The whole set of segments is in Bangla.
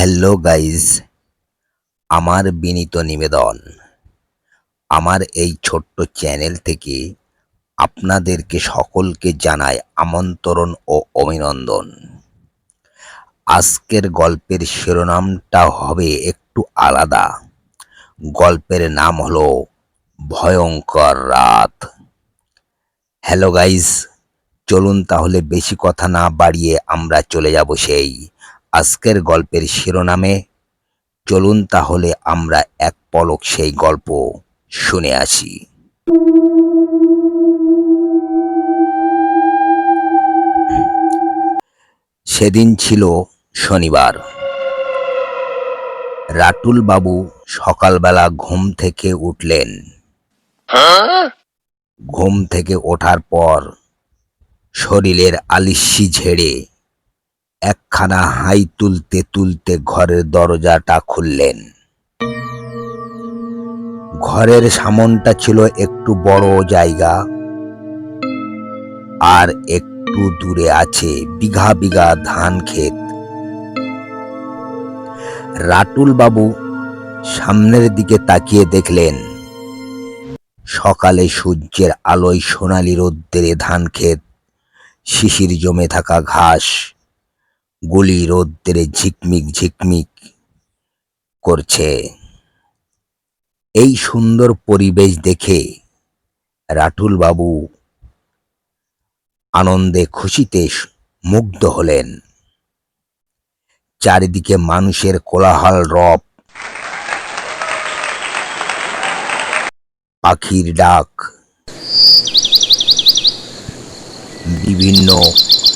হ্যালো গাইজ, আমার বিনীত নিবেদন। আমার এই ছোট্ট চ্যানেল থেকে আপনাদেরকে সকলকে জানাই আমন্ত্রণ ও অভিনন্দন। আজকের গল্পের শিরোনামটা হবে একটু আলাদা। গল্পের নাম হলো ভয়ঙ্কর রাত। হ্যালো গাইজ, চলুন তাহলে বেশি কথা না বাড়িয়ে আমরা চলে যাব সেই আজকের গল্পের শিরোনামে, চলুন তাহলে আমরা এক পলক সেই গল্প শুনে আসি। সেদিন ছিল শনিবার। রাতুল বাবু সকালবেলা ঘুম থেকে উঠলেন। ঘুম থেকে ওঠার পর শরীরের আলিস্যি ঝেড়ে একখানা হাই তুলতে তুলতে ঘরের দরজাটা খুললেন। ঘরের সামনটা ছিল একটু বড় জায়গা, আর একটু দূরে আছে বিঘা বিঘা ধান ক্ষেত। রাতুল বাবু সামনের দিকে তাকিয়ে দেখলেন, সকালে সূর্যের আলোয় সোনালি রোদ্দুরে ধান ক্ষেত, শিশির জমে থাকা ঘাস গুলি রোদ্দুরে ঝিকমিক ঝিকমিক করছে। এই সুন্দর পরিবেশ দেখে রাতুল বাবু আনন্দে খুশিতে মুগ্ধ হলেন। চারিদিকে মানুষের কোলাহল, রব। পাখির ডাক। বিভিন্ন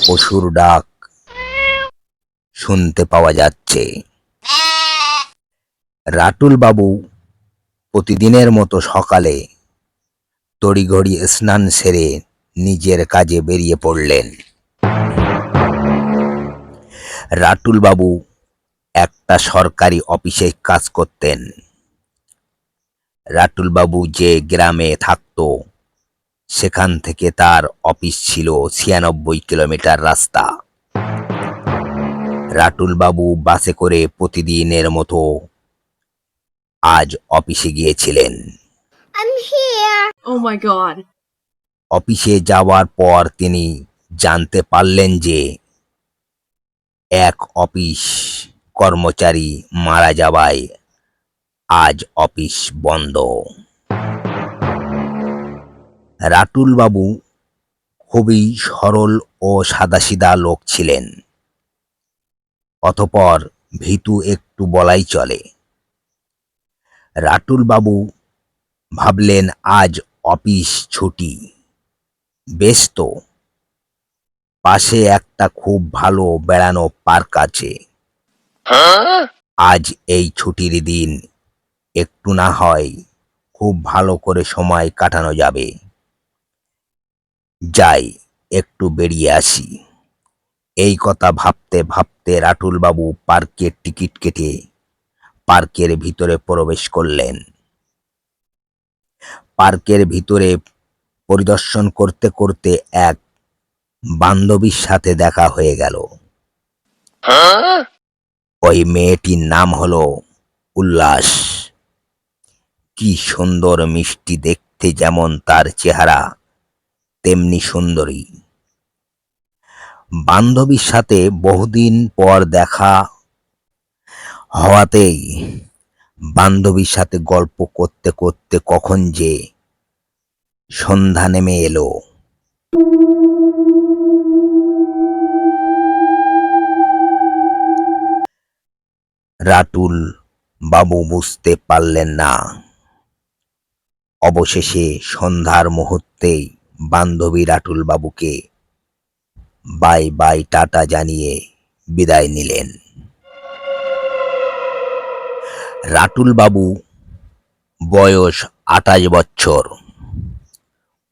পশুর ডাক। শুনতে পাওয়া যাচ্ছে। রাটুল বাবু প্রতিদিনের মতো সকালে তড়িঘড়ি স্নান সেরে নিজের কাজে বেরিয়ে পড়লেন। রাটুল বাবু একটা সরকারি অফিসে কাজ করতেন। রাটুল বাবু যে গ্রামে থাকত, সেখান থেকে তার অফিস ছিল ছিয়ানব্বই কিলোমিটার রাস্তা। রাতুল বাবু বাসে করে প্রতিদিনের মতো আজ অফিসে গিয়েছিলেন I'm here. Oh my god. অফিসে যাওয়ার পর তিনি জানতে পারলেন যে এক অফিস কর্মচারী মারা যাওয়ায় আজ অফিস বন্ধ রাতুল বাবু খুবই সরল ও সাদাসিধা লোক ছিলেন অতপর ভীতু একটু বলাই চলে। রাতুল বাবু ভাবলেন, আজ অফিস ছুটি। বেশ তো। পাশে একটা খুব ভালো বেড়ানো পার্ক আছে। আজ এই ছুটির দিন। একটু না হয় খুব ভালো করে সময় কাটানো যাবে। যাই, একটু বেরিয়ে আসি। এই কথা ভাবতে ভাবতে রাতুল বাবু পার্কের টিকিট কেটে পার্কের ভিতরে প্রবেশ করলেন। পার্কের ভিতরে পরিদর্শন করতে করতে এক বান্ধবীর সাথে দেখা হয়ে গেল। ওই মেয়েটির নাম হলো উল্লাস। কি সুন্দর মিষ্টি দেখতে যেমন তার চেহারা তেমনি সুন্দরী। বান্ধবীর সাথে বহুদিন পর দেখা হওয়াতেই বান্ধবীর সাথে গল্প করতে করতে কখন যে সন্ধ্যা নেমে এলো। রাতুল বাবু বুঝতে পারলেন না। অবশেষে সন্ধ্যার মুহূর্তেই বান্ধবী রাতুল বাবুকে বাই বাই, টাটা জানিয়ে বিদায় নিলেন। রাতুল বাবু বয়স আঠাশ বছর।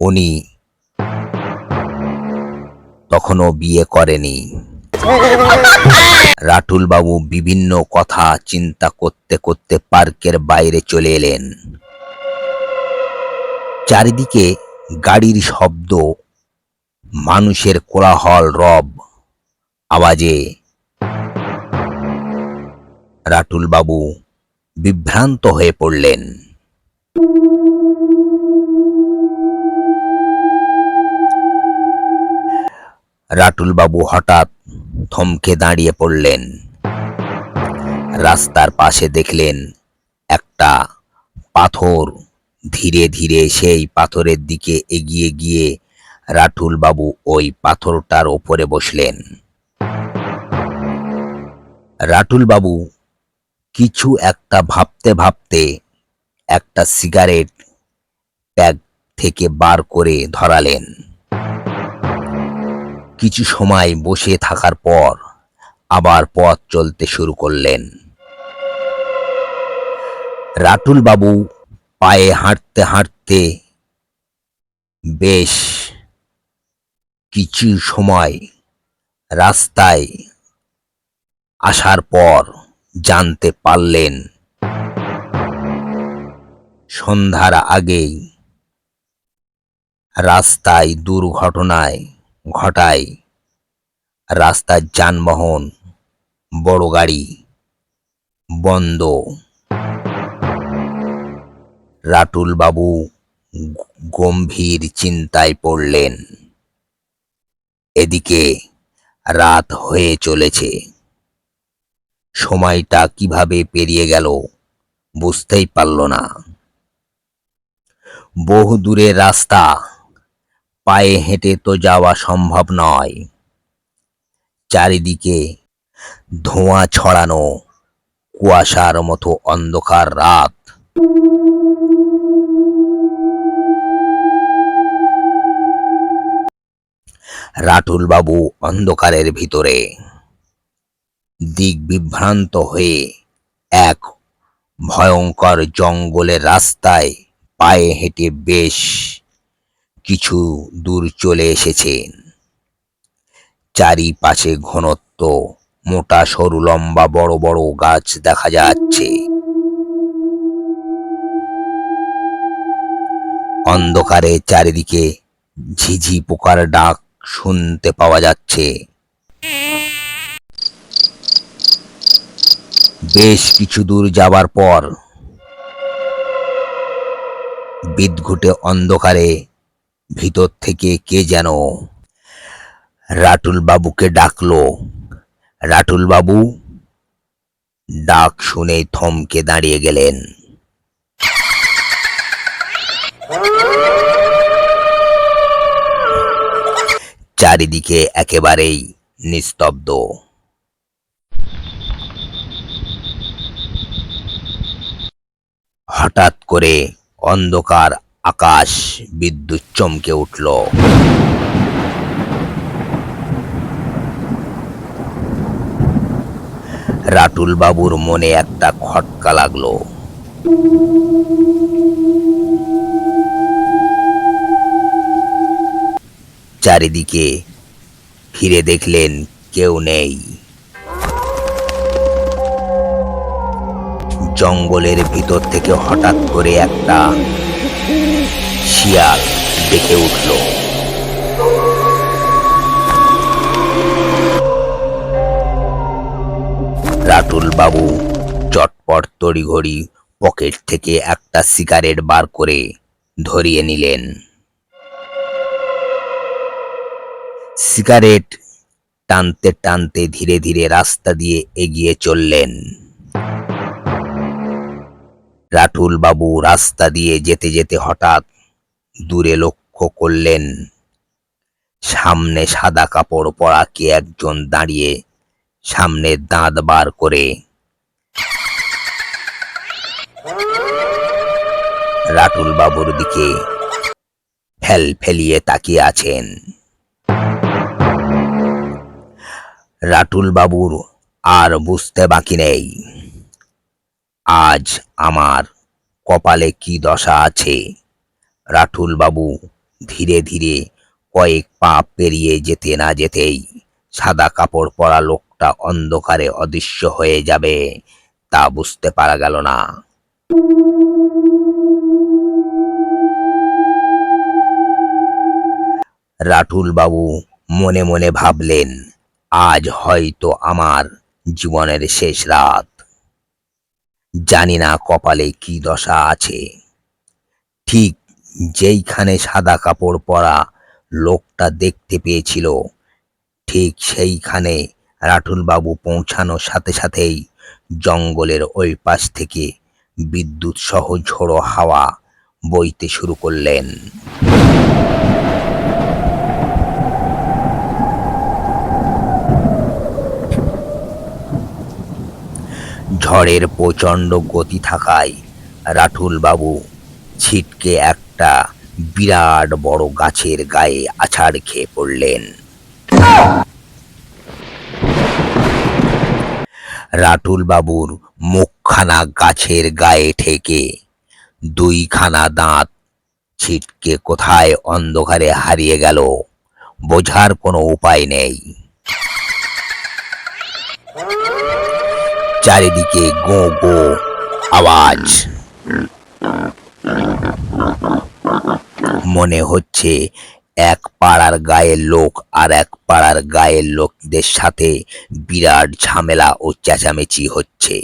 উনি তখনও বিয়ে করেনি। রাতুল বাবু বিভিন্ন কথা চিন্তা করতে করতে পার্কের বাইরে চলে এলেন। চারিদিকে গাড়ির শব্দ মানুষের কোলাহল, রব, আওয়াজে। রাটুল বাবু বিভ্রান্ত হয়ে পড়লেন। রাটুল বাবু হঠাৎ থমকে দাঁড়িয়ে পড়লেন। রাস্তার পাশে দেখলেন একটা পাথর। ধীরে ধীরে সেই পাথরের দিকে এগিয়ে গিয়ে রাঠুল বাবু ওই পাথরটার ওপরে বসলেন। রাটুল বাবু, কিছু একটা ভাবতে ভাবতে একটা সিগারেট প্যাক থেকে বার করে ধরালেন। কিছু সময় বসে থাকার পর আবার পথ চলতে শুরু করলেন। রাটুল বাবু পায়ে হাঁটতে হাঁটতে বেশ কিছু সময় রাস্তায় আসার পর জানতে পারলেন, সন্ধ্যার আগেই রাস্তায় দুর্ঘটনায় ঘটায় রাস্তার যানবাহন, বড় গাড়ি বন্ধ। রাটুল বাবু গম্ভীর চিন্তায় পড়লেন। এদিকে রাত হয়ে চলেছে। সময়টা কীভাবে পেরিয়ে গেল বুঝতেই পারল না। বহু দূরের রাস্তা, পায়ে হেঁটে তো যাওয়া সম্ভব নয়। চারিদিকে ধোঁয়া ছড়ানো, কুয়াশার মতো অন্ধকার রাত। রাটুল বাবু অন্ধকারের ভিতরে। দিক বিভ্রান্ত হয়ে এক ভয়ঙ্কর জঙ্গলের রাস্তায় পায়ে হেঁটে বেশ কিছু দূর চলে এসেছেন। চারিপাশে ঘনত্ব, মোটা, সরু, লম্বা, বড় বড় গাছ দেখা যাচ্ছে। অন্ধকারে চারিদিকে ঝিঝি পোকার ডাক শুনতে পাওয়া যাচ্ছে। বেশ কিছু দূর যাবার পর বিদঘুটে অন্ধকারে ভিতর থেকে কে যেন রাটুল বাবুকে ডাকলো। রাটুল বাবু ডাক শুনে থমকে দাঁড়িয়ে গেলেন। চারিদিকে একেবারেই নিস্তব্ধ। হঠাৎ করে অন্ধকার আকাশ বিদ্যুৎ চমকে উঠল। রাটুল বাবুর মনে একটা খটকা লাগল। চারিদিকে। ফিরে দেখলেন কেউ নেই। জঙ্গলের ভিতর থেকে হঠাৎ করে একটা শিয়াল দেখে উঠল। রাটুল বাবু চটপট তড়িঘড়ি পকেট থেকে একটা সিগারেট বার করে ধরিয়ে নিলেন। সিগারেট টানতে টানতে ধীরে ধীরে রাস্তা দিয়ে এগিয়ে চললেন। রাঠুল বাবু রাস্তা দিয়ে যেতে যেতে হঠাৎ দূরে লক্ষ্য করলেন, সামনে সাদা কাপড় পরা কে একজন দাঁড়িয়ে সামনে দাঁত বার করে। রাটুল বাবুর দিকে ফেল ফেলিয়ে তাকিয়ে আছেন। রাটুল বাবুর আর বুঝতে বাকি নেই। আজ আমার কপালে কি দশা আছে? রাঠুল বাবু ধীরে ধীরে কয়েক পা পেরিয়ে যেতে না যেতেই সাদা কাপড় পরা লোকটা অন্ধকারে অদৃশ্য হয়ে যাবে, তা বুঝতে পারা গেল না। রাঠুল বাবু মনে মনে ভাবলেন আজ হয়তো আমার জীবনের শেষ রাত। জানি না কপালে কি দশা আছে। ঠিক যেইখানে সাদা কাপড় পরা লোকটা দেখতে পেয়েছিল, ঠিক সেইখানে রাঠুল বাবু পৌঁছানোর সাথে সাথেই জঙ্গলের ওই পাশ থেকে বিদ্যুৎ সহ ঝোড়ো হাওয়া বইতে শুরু করলেন। ঝড়ের প্রচণ্ড গতি থাকায় রাঠুল বাবু ছিটকে একটা বিরাট বড় গাছের গায়ে আছাড় খেয়ে পড়লেন। রাঠুল বাবুর মুখখানা গাছের গায়ে ঠেকে দুইখানা দাঁত ছিটকে কোথায় অন্ধকারে হারিয়ে গেল বোঝার কোনো উপায় নেই। চারিদিকে গো গো আওয়াজ। মনে হচ্ছে এক পাড়ার গায়ের লোক আর এক পাড়ার গায়ের লোকদের সাথে বিরাট ঝামেলা ও চেঁচামেচি হচ্ছে।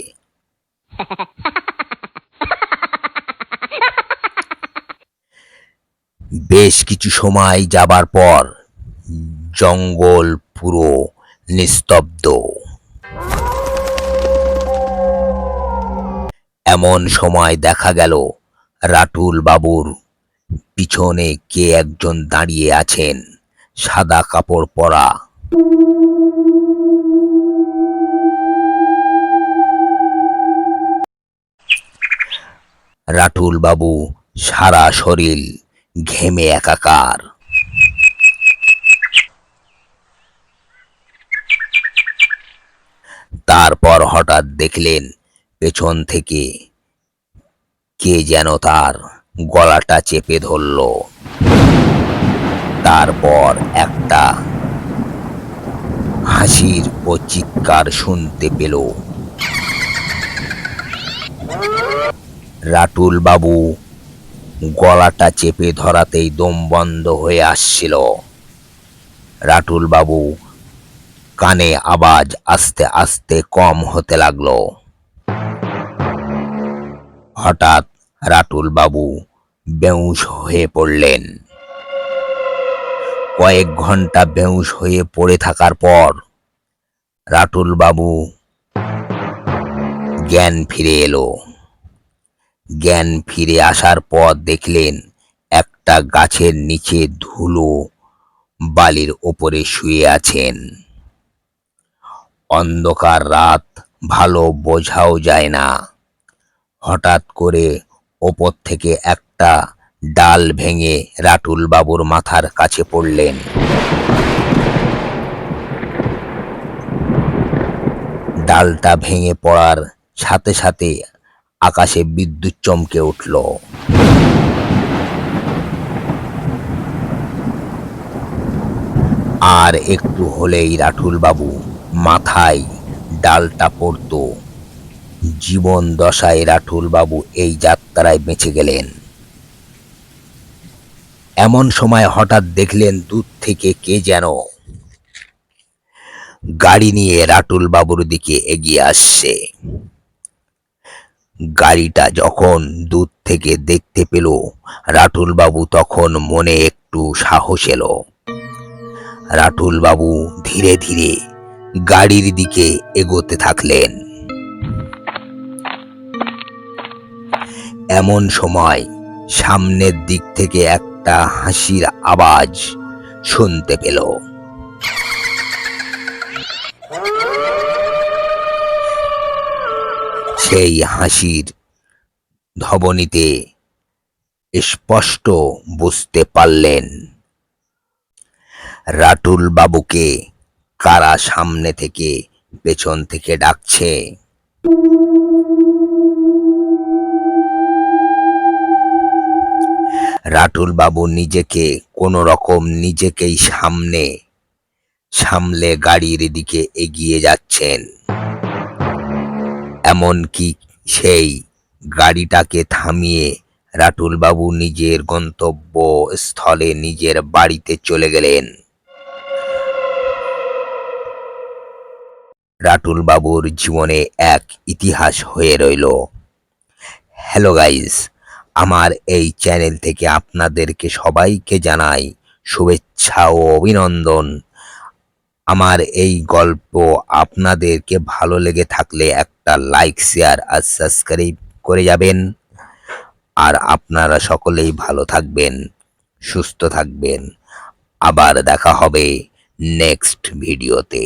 বেশ কিছু সময় যাবার পর জঙ্গল পুরো নিস্তব্ধ। এমন সময় দেখা গেল রাটুল বাবুর পিছনে কে একজন দাঁড়িয়ে আছেন, সাদা কাপড় পরা। রাটুল বাবু সারা শরীর ঘেমে একাকার। তারপর হঠাৎ দেখলেন পেছন থেকে। কে যেন তার গলাটা চেপে ধরল। তারপর একটা হাসির ও চিৎকার শুনতে পেল। রাটুল বাবু গলাটা চেপে ধরাতেই দম বন্ধ হয়ে আসছিল। রাটুল বাবু কানে আওয়াজ আস্তে আস্তে কম হতে লাগল। হঠাৎ রাটুল বাবু বেউস হয়ে পড়লেন। কয়েক ঘণ্টা বেউস হয়ে পড়ে থাকার পর রাটুল বাবু জ্ঞান ফিরে এলো। জ্ঞান ফিরে আসার পর দেখলেন একটা গাছের নিচে ধুলো বালির ওপরে শুয়ে আছেন। অন্ধকার রাত ভালো বোঝাও যায় না। হঠাৎ করে ওপর থেকে একটা ডাল ভেঙে রাটুল বাবুর মাথার কাছে পড়লেন। ডালটা ভেঙে পড়ার সাথে সাথে আকাশে বিদ্যুৎ চমকে উঠল। আর একটু হলেই রাঠুল বাবু মাথায় ডালটা পড়তো জীবন দশায় রাঠুল বাবু এই যাত্রায় বেঁচে গেলেন। এমন সময় হঠাৎ দেখলেন দূর থেকে কে যেন গাড়ি নিয়ে রাটুল বাবুর দিকে এগিয়ে আসছে। গাড়িটা যখন দূর থেকে দেখতে পেল রাটুল বাবু তখন মনে একটু সাহস এলো। রাটুল বাবু ধীরে ধীরে গাড়ির দিকে এগোতে থাকলেন। এমন সময় সামনের দিক থেকে একটা হাসির আওয়াজ শুনতে পেল। সেই হাসির ধবনীতে স্পষ্ট বুঝতে পারলেন রাটুল বাবুকে কারা সামনে থেকে পেছন থেকে ডাকছে। রাটুল বাবু নিজেকে কোনো রকম নিজেকেই সামনে, সামলে গাড়ির দিকে এগিয়ে যাচ্ছেন। এমনকি সেই গাড়িটাকে থামিয়ে রাটুল বাবু নিজের গন্তব্য স্থলে নিজের বাড়িতে চলে গেলেন। রাটুল বাবুর জীবনে এক ইতিহাস হয়ে রইল। হ্যালো গাইস আমার এই চ্যানেল থেকে আপনাদেরকে সবাইকে জানাই শুভেচ্ছা ও অভিনন্দন। আমার এই গল্প আপনাদেরকে ভালো লেগে থাকলে একটা লাইক শেয়ার আর সাবস্ক্রাইব করে যাবেন। আর আপনারা সকলেই ভালো থাকবেন, সুস্থ থাকবেন। আবার দেখা হবে নেক্সট ভিডিওতে